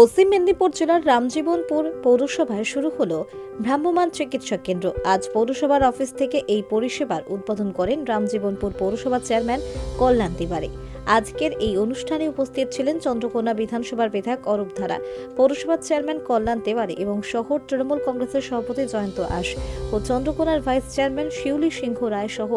পশ্চিম মেদিনীপুর জেলার রামজীবনপুর পৌরসভায় শুরু হলো ভ্রাম্যমাণ চিকিৎসা কেন্দ্র। আজ পৌরসভার অফিস থেকে এই পরিষেবার উদ্বোধন করেন রামজীবনপুর পৌরসভা চেয়ারম্যান কল্যাণ তিওয়ারি। আজকের এই অনুষ্ঠানে উপস্থিত ছিলেন চন্দ্রকোনা বিধানসভার বিধায়ক অরূপ ধারা পৌরসভার চেয়ারম্যান কল্যাণ তেওয়ারি এবং শহর তৃণমূল কংগ্রেসের সভাপতি জয়ন্ত আশ ও চন্দ্রকোনার ভাইস চেয়ারম্যান শিউলি সিংহ রায় সহ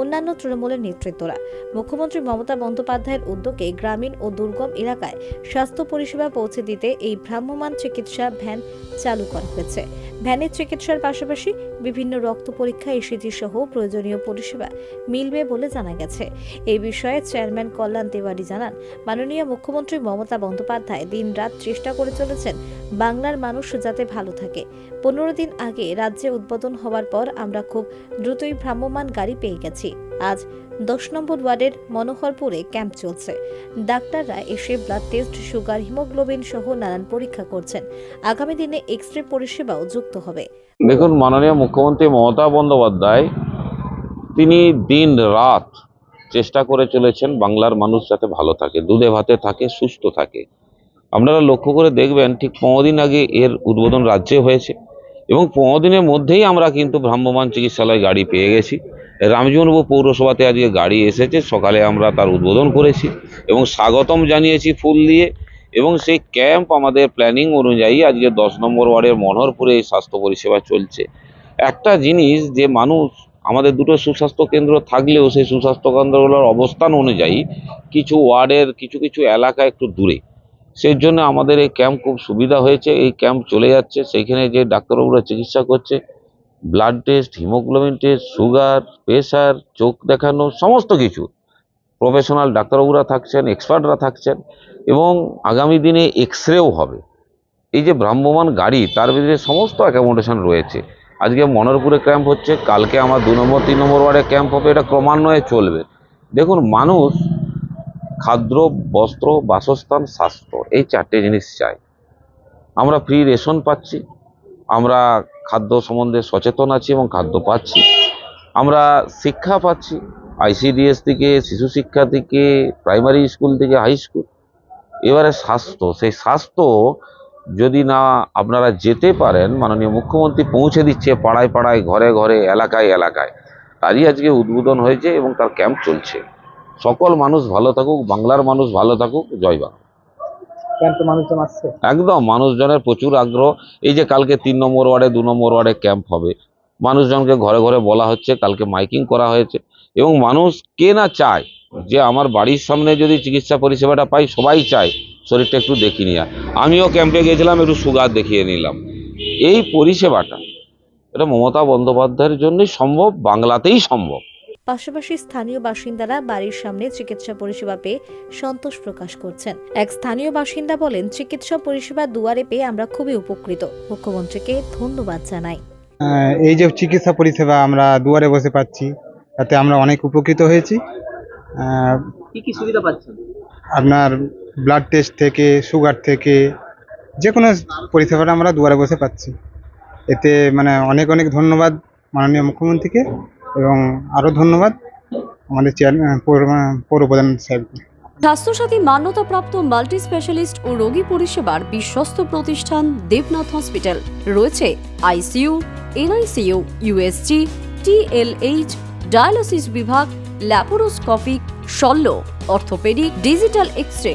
অন্যান্য তৃণমূলের নেতৃত্বরা। মুখ্যমন্ত্রী মমতা বন্দ্যোপাধ্যায়ের উদ্যোগে গ্রামীণ ও দুর্গম এলাকায় স্বাস্থ্য পরিষেবা পৌঁছে দিতে এই ভ্রাম্যমান চিকিৎসা ভ্যান চালু করা হয়েছে। ভ্যানের চিকিৎসার পাশাপাশি বিভিন্ন রক্ত পরীক্ষা ইসিজি সহ প্রয়োজনীয় পরিষেবা মিলবে বলে জানা গেছে। এই বিষয়ে চেয়ারম্যান কল্যাণ তিওয়ারি জানান। মাননীয় মুখ্যমন্ত্রী মমতা বন্দ্যোপাধ্যায় দিন রাত চেষ্টা করে চলেছেন বাংলার মানুষ যাতে ভালো থাকে। পনেরো দিন আগে রাজ্যে উদ্বোধন হওয়ার পর আমরা খুব দ্রুতই ভ্রাম্যমান গাড়ি পেয়ে গেছি। আজ দশ নম্বর ওয়ার্ডের মনোহরপুরে ক্যাম্প চলছে। ডাক্তাররা এসে ব্লাড টেস্ট সুগার হিমোগ্লোবিন সহ নানান পরীক্ষা করছেন। আগামী দিনে এক্স রে পরিষেবাও যুক্ত হবে। দেখুন, মাননীয় মুখ্যমন্ত্রী মমতা বন্দ্যোপাধ্যায়, তিনি দিন রাত চেষ্টা করে চলেছেন বাংলার মানুষ যাতে ভালো থাকে, দুধে ভাতে থাকে, সুস্থ থাকে। আপনারা লক্ষ্য করে দেখবেন ঠিক পনেরো দিন আগে এর উদ্বোধন রাজ্যে হয়েছে এবং পনেরো দিনের মধ্যেই আমরা কিন্তু ভ্রাম্যমান চিকিৎসালয় গাড়ি পেয়ে গেছি। রামজীবনপুর পৌরসভাতে আজকে গাড়ি এসেছে, সকালে আমরা তার উদ্বোধন করেছি এবং স্বাগতম জানিয়েছি ফুল দিয়ে এবং সেই ক্যাম্প আমাদের প্ল্যানিং অনুযায়ী আজকে দশ নম্বর ওয়ার্ডের মনোহরপুরে এই স্বাস্থ্য পরিষেবা চলছে। একটা জিনিস যে মানুষ, আমাদের দুটো সুস্বাস্থ্য কেন্দ্র থাকলেও সেই সুস্বাস্থ্য কেন্দ্রগুলোর অবস্থান অনুযায়ী কিছু ওয়ার্ডের কিছু কিছু এলাকা একটু দূরে। সেই জন্য আমাদের এই ক্যাম্প খুব সুবিধা হয়েছে। এই ক্যাম্প চলে যাচ্ছে। সেইখানে যে ডাক্তারবাবুরা চিকিৎসা করছে blood test haemoglobin test sugar pressure চোখ দেখানো, সমস্ত কিছু। প্রফেশনাল ডাক্তারবাবুরা থাকছেন এক্সপার্টরা থাকছেন এবং আগামী দিনে এক্স রেও হবে। এই যে ভ্রাম্যমান গাড়ি, তার ভিতরে সমস্ত অ্যাকোমোডেশন রয়েছে। আজকে মনোরপুরে ক্যাম্প হচ্ছে, কালকে আমার দু নম্বর, তিন নম্বর ওয়ার্ডে ক্যাম্প হবে। এটা ক্রমান্বয়ে চলবে। দেখুন, মানুষ খাদ্য বস্ত্র, বাসস্থান, স্বাস্থ্য, এই চারটে জিনিস চাই। আমরা ফ্রি রেশন পাচ্ছি, আমরা খাদ্য সম্বন্ধে সচেতন আছি এবং খাদ্য পাচ্ছি। আমরা শিক্ষা পাচ্ছি আইসিডিএস থেকে, শিশু শিক্ষা থেকে প্রাইমারি স্কুল থেকে হাই স্কুল এবারে স্বাস্থ্য, সেই স্বাস্থ্য যদি না আপনারা যেতে পারেন, মাননীয় মুখ্যমন্ত্রী পৌঁছে দিচ্ছে পাড়ায় পাড়ায়, ঘরে ঘরে, এলাকায় এলাকায়। তারই আজকে উদ্বোধন হয়েছে এবং তার ক্যাম্প চলছে। সকল মানুষ ভালো থাকুক বাংলার মানুষ ভালো থাকুক জয় বাংলা। একদম মানুষজনের প্রচুর আগ্রহ। এই যে কালকে তিন নম্বর ওয়ার্ডে দু নম্বর ওয়ার্ডে ক্যাম্প হবে। মানুষজনকে ঘরে ঘরে বলা হচ্ছে কালকে মাইকিং করা হয়েছে। এবং মানুষ কে না চায় যে আমার বাড়ির সামনে যদি চিকিৎসা পরিষেবাটা পাই সবাই চায় শরীরটা একটু দেখিয়ে নিয়ে আমিও ক্যাম্পে গিয়েছিলাম একটু সুগার দেখিয়ে নিলাম। এই পরিষেবাটা এটা মমতা বন্দ্যোপাধ্যায়ের জন্যই সম্ভব বাংলাতেই সম্ভব। পাশাপাশি স্থানীয় বাসিন্দারা বাড়ির সামনে চিকিৎসা পরিষেবা পেয়ে সন্তোষ প্রকাশ করছেন। এক স্থানীয় বাসিন্দা বলেন চিকিৎসা পরিষেবা দুয়ারে পেয়ে আমরা খুবই উপকৃত। মুখ্যমন্ত্রীকে ধন্যবাদ জানাই। এই যে চিকিৎসা পরিষেবা আমরা দুয়ারে বসে পাচ্ছি তাতে আমরা অনেক উপকৃত হয়েছি। কি কি সুবিধা পাচ্ছেন? আপনার ব্লাড টেস্ট থেকে সুগার থেকে যে কোনো পরিষেবাটা আমরা দুয়ারে বসে পাচ্ছি। এতে মানে অনেক অনেক ধন্যবাদ মাননীয় মুখ্যমন্ত্রীকে। এবং আরও ধন্যবাদ আমাদের পৌর পৌরপ্রধান সাহেবকে স্বাস্থ্যসাথী মান্যতাপ্রাপ্ত মাল্টি স্পেশালিস্ট ও রোগী পরিষেবার বিশ্বস্ত প্রতিষ্ঠান Debnath hospital ICU NICU USG USG TLH dialysis বিভাগ ল্যাপারোস্কোপিক শল্য অর্থোপেডিক ডিজিটাল এক্স রে